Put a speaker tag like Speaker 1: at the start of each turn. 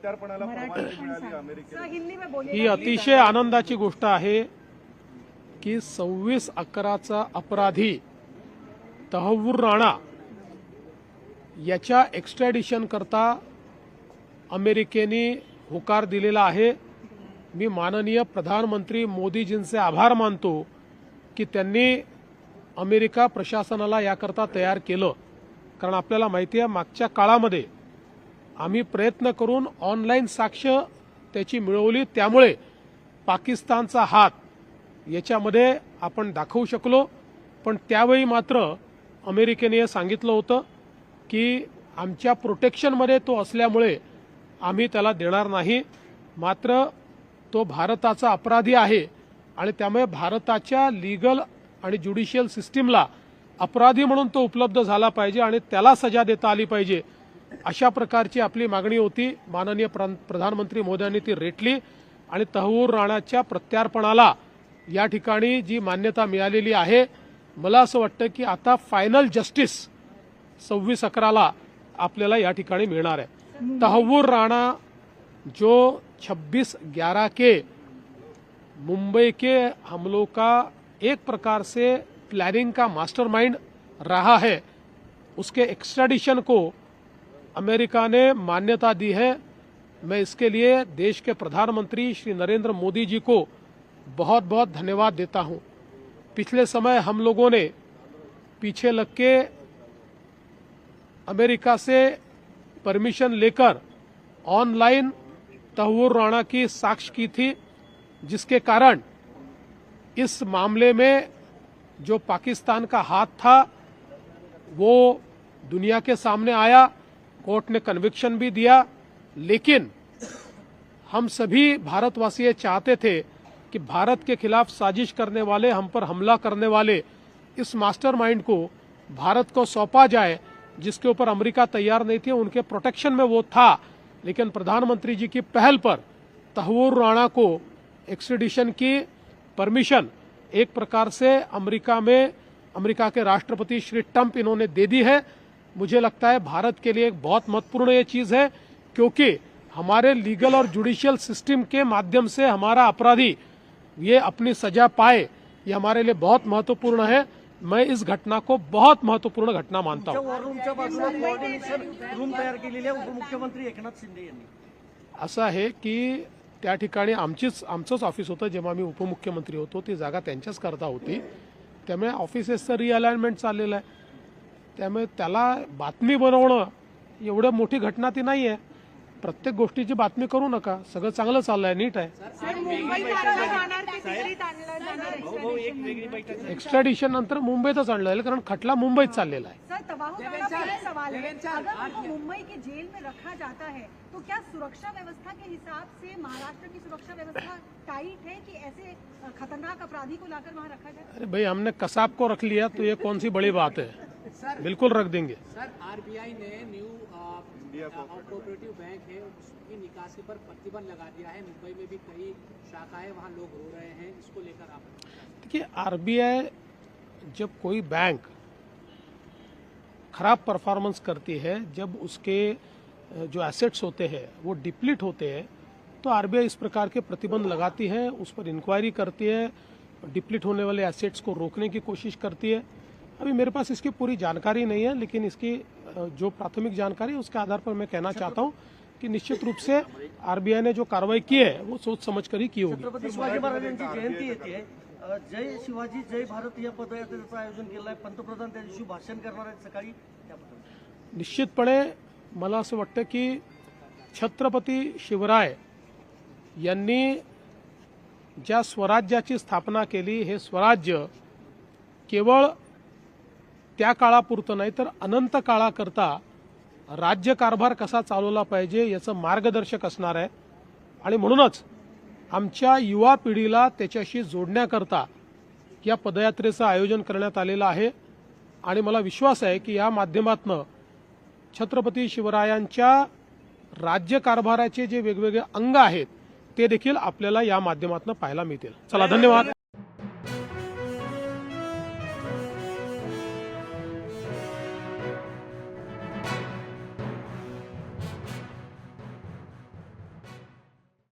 Speaker 1: प्रत्यार्पणाला परवानगी मिळाली अमेरिकेला.
Speaker 2: ही अतिशय आनंदाची गोष्ट आहे की सव्वीस अकराचा अपराधी तहव्वूर राणा याच्या एक्स्ट्रॅडिशन करता अमेरिकेने होकार दिलेला आहे. मी माननीय प्रधानमंत्री मोदीजींचे आभार मानतो की त्यांनी अमेरिका प्रशासनाला याकरता तयार केलं. कारण आपल्याला माहिती आहे मागच्या काळामध्ये आम्ही प्रयत्न करून ऑनलाईन साक्ष त्याची मिळवली. त्यामुळे पाकिस्तानचा हात याच्यामध्ये आपण दाखवू शकलो. पण त्यावेळी मात्र अमेरिकेने हे सांगितलं होतं की आमच्या प्रोटेक्शनमध्ये तो असल्यामुळे आम्ही त्याला देणार नाही. मात्र तो भारताचा अपराधी आहे आणि त्यामुळे भारताच्या लीगल आणि ज्युडिशियल सिस्टीमला अपराधी म्हणून तो उपलब्ध झाला पाहिजे आणि त्याला सजा देता आली पाहिजे. अशा प्रकारची आपली मागणी होती. माननीय प्र- प्रधानमंत्री मोदयांनी ती रेटली तहवूर राणाच्या प्रत्यार्पणाला या जी मान्यता मिळालेली आहे, मला असं की आता फायनल जस्टिस सव्वीस अकराला आपल्याला या ठिकाणी मिळणार तहवूर राणा जो 26 ग्यारह के मुंबई के हमलों का एक प्रकार से प्लानिंग का मास्टरमाइंड रहा है, उसके एक्स्ट्राडिशन को अमेरिका ने मान्यता दी है। मैं इसके लिए देश के प्रधानमंत्री श्री नरेंद्र मोदी जी को बहुत बहुत धन्यवाद देता हूँ। पिछले समय हम लोगों ने पीछे लग के अमेरिका से परमिशन लेकर ऑनलाइन तहवूर राणा की साक्ष की थी, जिसके कारण इस मामले में जो पाकिस्तान का हाथ था, वो दुनिया के सामने आया। कोर्ट ने कन्विक्शन भी दिया, लेकिन हम सभी भारतवासी चाहते थे कि भारत के खिलाफ साजिश करने वाले, हम पर हमला करने वाले इस मास्टरमाइंड को भारत को सौंपा जाए, जिसके ऊपर अमेरिका तैयार नहीं थी, उनके प्रोटेक्शन में वो था। लेकिन प्रधानमंत्री जी की पहल पर तहवूर राणा को एक्सट्रेडिशन की परमिशन एक प्रकार से अमेरिका में, अमेरिका के राष्ट्रपति श्री ट्रंप इन्होंने दे दी है। मुझे लगता है भारत के लिए एक बहुत महत्वपूर्ण ये चीज़ है क्योंकि हमारे लीगल और जुडिशियल सिस्टम के माध्यम से हमारा अपराधी ये अपनी सजा पाए ये हमारे लिए बहुत महत्वपूर्ण है। मैं इस घटना को बहुत महत्वपूर्ण घटना मानता हूँ।
Speaker 3: वॉर रूमच्या बाजूला कोऑर्डिनेशन रूम तयार केलेली उपमुख्यमंत्री एकनाथ शिंदे यांनी।
Speaker 2: असं आहे की त्या ठिकाणी आमचीच आमचंच ऑफ़िस होतं जेव्हा मी उपमुख्यमंत्री होतो ती जागा त्यांच्याच करता होती. त्यामुळे ऑफिसेसचं रिअलाइनमेंट चाललेलं आहे. त्यामुळे त्याला बातमी बनवणं एवढं मोठी घटना ती नाही आहे प्रत्येक गोष्टीची बातमी करू नका. सगळं चांगलं चाललंय नीट आहे.
Speaker 4: Extradition?
Speaker 2: एक्स्ट्रॅडिशन नंतर मुंबईतच आणलं जाईल कारण खटला मुंबईत चाललेला आहे.
Speaker 4: का पहला सवाल है अगर उनको मुंबई की जेल में रखा जाता है तो क्या सुरक्षा व्यवस्था के हिसाब से महाराष्ट्र की सुरक्षा व्यवस्था टाइट है कि ऐसे खतरनाक अपराधी को लाकर वहाँ रखा जाए?
Speaker 2: अरे भाई हमने कसाब को रख लिया तो ये कौन सी बड़ी बात है? बिल्कुल रख देंगे।
Speaker 5: सर आरबीआई ने न्यू कोऑपरेटिव बैंक है उसकी निकासी पर प्रतिबंध लगा दिया है। मुंबई में भी कई शाखाएँ वहाँ लोग रो रहे हैं। इसको लेकर आप
Speaker 2: देखिए आरबीआई जब कोई बैंक खराब परफॉर्मेंस करती है जब उसके जो एसेट्स होते हैं वो डिप्लीट होते हैं तो आरबीआई इस प्रकार के प्रतिबंध लगाती है उस पर इंक्वायरी करती है डिप्लीट होने वाले एसेट्स को रोकने की कोशिश करती है। अभी मेरे पास इसकी पूरी जानकारी नहीं है लेकिन इसकी जो प्राथमिक जानकारी है उसके आधार पर मैं कहना चाहता हूँ कि निश्चित रूप से आरबीआई ने जो कार्रवाई की है वो सोच समझ कर ही की होगी।
Speaker 3: छत्रपती शिवाजी महाराजांची जयंती येते. जय शिवाजी जय भारत या पदयात्रेचं आयोजन केलं आहे पंतप्रधान त्या दिवशी भाषण करणार आहेत सकाळी.
Speaker 2: निश्चितपणे मला असं वाटतं की छत्रपती शिवराय यांनी ज्या स्वराज्याची स्थापना केली हे स्वराज्य केवळ त्या काळापुरतं नाही तर अनंत काळाकरता राज्यकारभार कसा चालवला पाहिजे याचं मार्गदर्शक असणार आहे. आणि म्हणूनच आमच्या युवा पिढीला त्याच्याशी जोडण्याकरता या पदयात्रेचं आयोजन करण्यात आलेलं आहे. आणि मला विश्वास आहे की या माध्यमातनं छत्रपती शिवरायांच्या राज्यकारभाराचे जे वेगवेगळे अंग आहेत ते देखील आपल्याला या माध्यमातून पाहायला मिळतील. चला धन्यवाद.